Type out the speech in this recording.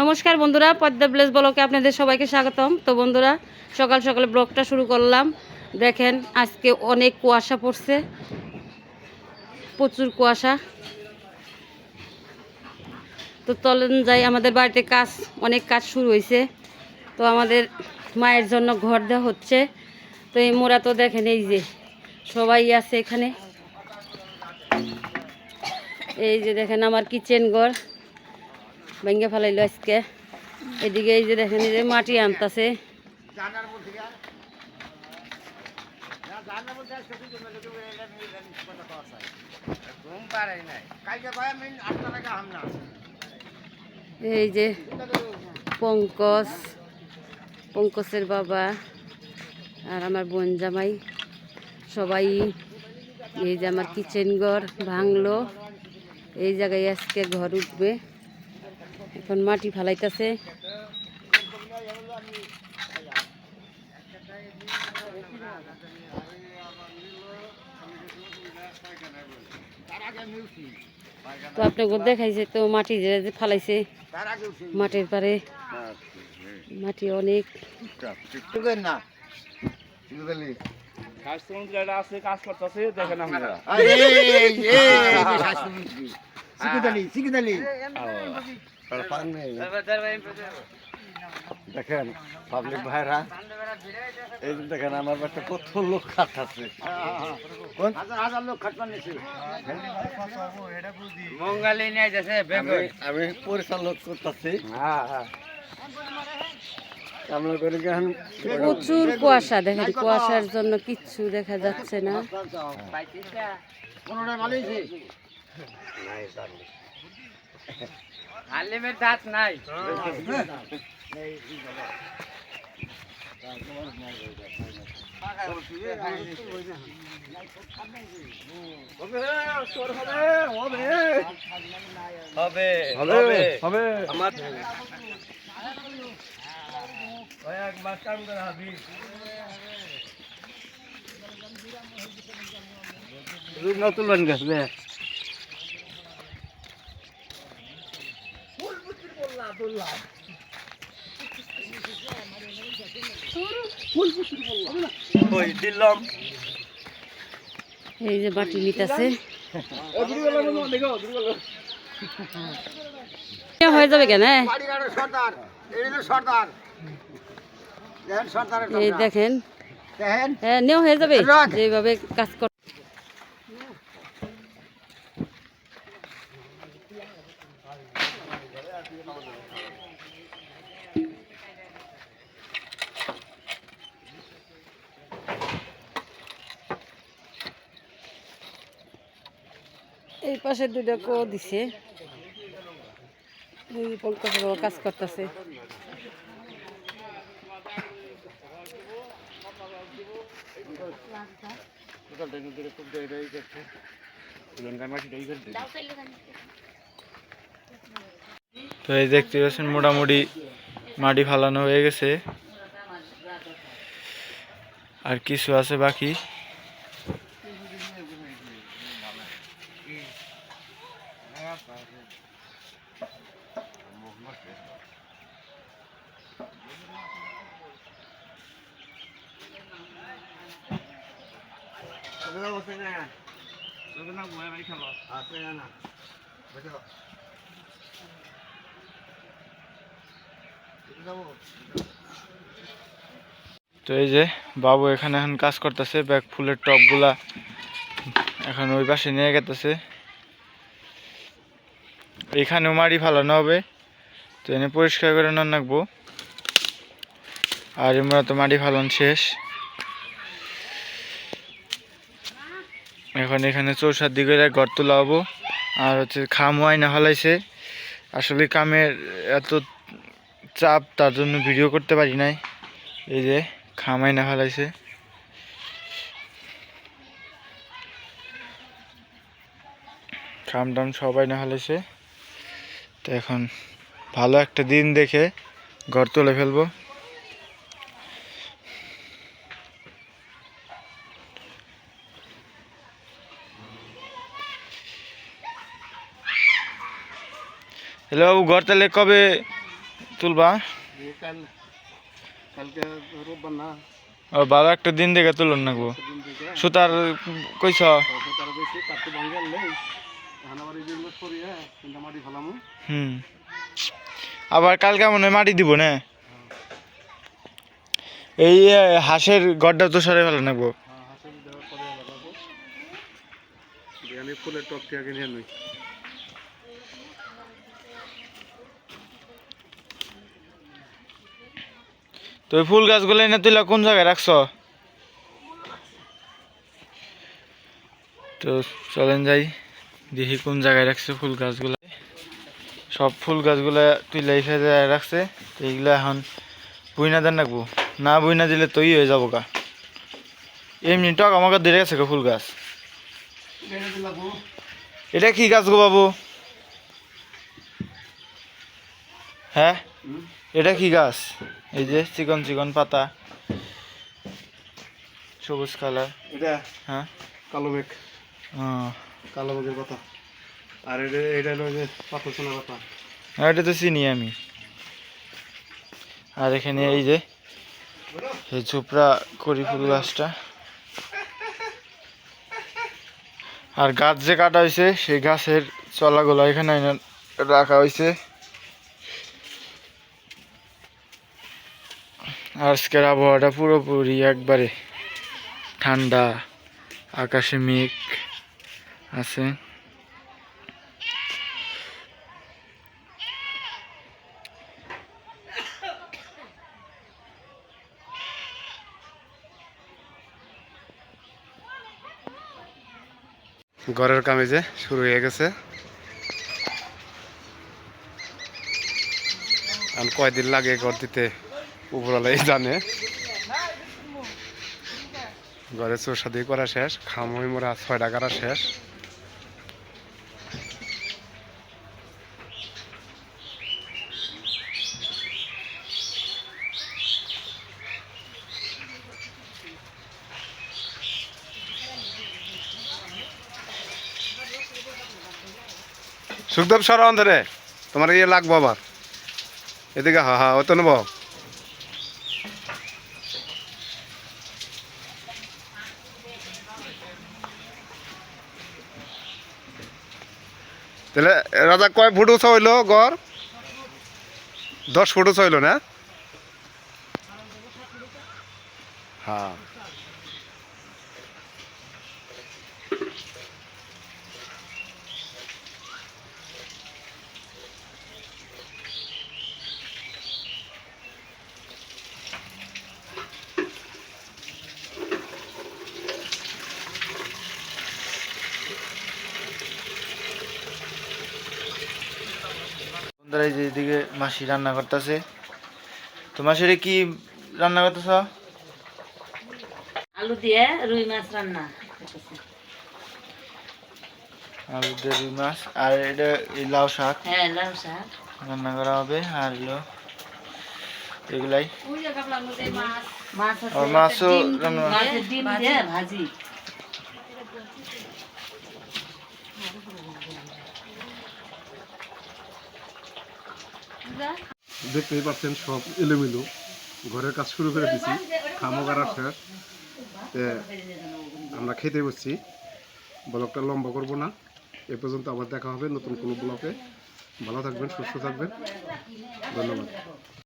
নমস্কার বন্ধুরা, পদ্মা ব্লেস ব্লকে আপনাদের সবাইকে স্বাগতম। তো বন্ধুরা, সকাল সকালে ব্লগটা শুরু করলাম। দেখেন, আজকে অনেক কুয়াশা পড়ছে। প্রচুর কুয়াশা। তো চলেন যাই, আমাদের বাড়িতে কাজ, অনেক কাজ শুরু হয়েছে। তো আমাদের মায়ের জন্য ঘর দেওয়া হচ্ছে। তো এই মোরা তো দেখেন, এই যে সবাই আছে এখানে। এই যে দেখেন, আমার কিচেন ঘর। ভেঙে ফেলাইলো আজকে। এদিকে এই যে দেখেন, এই যে মাটি আনতাছে। এই যে পঙ্কজ, পঙ্কজের বাবা আর আমার বোন জামাই। সবাই এই যে আমার কিচেন ঘর ভাঙলো। এই জায়গায় আজকে ঘর উঠবে। এখন মাটি ফালাইতেছে। তো আপনাকে দেখাইছে তো মাটি যে ফালাইছে মাটির পারে। মাটি অনেক। আছে কাজ করতেছে দেখেন পাবলিক ভাইরা এই যে দেখেন আমার বাচ্চা কত লোক খাটাচ্ছে হাজার হাজার লোক খাটমান নিছে নিয়ে যাচ্ছে আমি- পরিচালক করতেছি। আমরা করে প্রচুর কুয়াশা দেখেন কুয়াশার জন্য কিচ্ছু দেখা যাচ্ছে না। কোনটা হালিমের দাঁত নাই। হবে হবে হবে। আমার কয়েক মাস কাম করে হাবি রূপ না তুলবেন গেছে এই যে মাটি নিতেছে হয়ে যাবে কেন? এই দেখেন হ্যাঁ নেও হয়ে যাবে। যেভাবে কাজ কর এই পাশে দুটো কো দিছে। এই পঙ্কজ কাজ করতেছে। তো এই দেখতে পাচ্ছেন, মোটামুটি মাটি ফালানো হয়ে গেছে। আর কিছু আছে বাকি। তো এই যে বাবু এখানে এখন কাজ করতেছে ব্যাগ ফুলের টপগুলা এখন ওই পাশে নিয়ে গেতেছে। এখানেও মাড়ি ফালানো হবে, তো এনে পরিষ্কার করে না রাখব আর আমরা তো মাটি ফালন শেষ। এখন এখানে চৌসার দিকে ঘর তোলা হব আর হচ্ছে খাম আয়না ফালাইছে। আসলে কামের এত চাপ, তার জন্য ভিডিও করতে পারি নাই। এই যে খামাই না ফেলাইছে। টাম সবাই না ফেলাইছে তো এখন ভালো একটা দিন দেখে ঘর তুলে ফেলব। হ্যালো বাবু ঘর তাহলে কবে তুলবা? না ভালো একটা দিন দেখে তুলুন নাকবো দিন থেকে সুতার কইছ? হ্যাঁ হুম। আবার কালকে মনে হয় মাটি দিব না? এই হাঁসের গড্ডা তো সরে ফেলে ফুলের আগে নিয়ে নই তো ফুল গাছগুলো এনে তুইলা কোন জায়গায় রাখছ? তো চলেন যাই। দেখি কোন জায়গায় রাখছে ফুল গাছগুলো। সব ফুল গাছগুলো তুইলা এই ফেজে রাখছে তো এইগুলো এখন বুইনা দেন রাখব। না বুইনা দিলে তৈরি হয়ে যাব গা। এমনি টক আমাকে দিয়ে গেছে গো ফুল গাছ। এটা কি গাছ গো বাবু? হ্যাঁ? এটা কি গাছ? এই যে চিকন চিকন পাতা। সবুজ কালার। এটা হ্যাঁ? কালো মেঘ। ও, কালো পাতা। আর এটা এটা হলো যে পাতা সোনা পাতা। এটা তো চিনি আমি। আর এখানে এই যে, এই করি ফুল গাছটা। আর গাছ যে কাটা হয়েছে সেই গাছের চলাগুলো এখানে রাখা হয়েছে আজকের আবহাওয়াটা পুরোপুরি একবারে ঠান্ডা, আকাশে মেঘ। আছে। ঘরের কামে যে শুরু হয়ে গেছে। আর কয়দিন লাগে ঘর দিতে, উপরওয়ালাই জানে। ঘরে চোষাদি করা শেষ, খামই মোরা ছয়টা করা শেষ। সুখদেব সর অন্ধরে, তোমার ইয়ে লাগবো আবার। এদিকে হা হা, অত নেব। তাহলে রাজা কয় ফুট উঁচা হইল গড়? দশ ফুট উঁচা হইল না? হ্যাঁ। বন্ধুরা যে এদিকে মাসি রান্না করতেছে। তো মাসিরে কি রান্না করতেছ? আলু দিয়ে রুই মাছ রান্না আলু দিয়ে রুই মাছ আর এটা এই লাউ শাক হ্যাঁ লাউ শাক। রান্না করা হবে আর হলো এগুলাই। মাছ। আর মাছও রান্না ডিম দিয়ে ভাজি। দেখতেই পাচ্ছেন সব এলোমেলো। ঘরের কাজ শুরু করে দিছি। খামো গাড়ার শেষ আমরা খেতে বসছি। ব্লগটা লম্বা করব না। এ পর্যন্ত আবার দেখা হবে নতুন কোনো ব্লকে ভালো থাকবেন সুস্থ থাকবেন। ধন্যবাদ।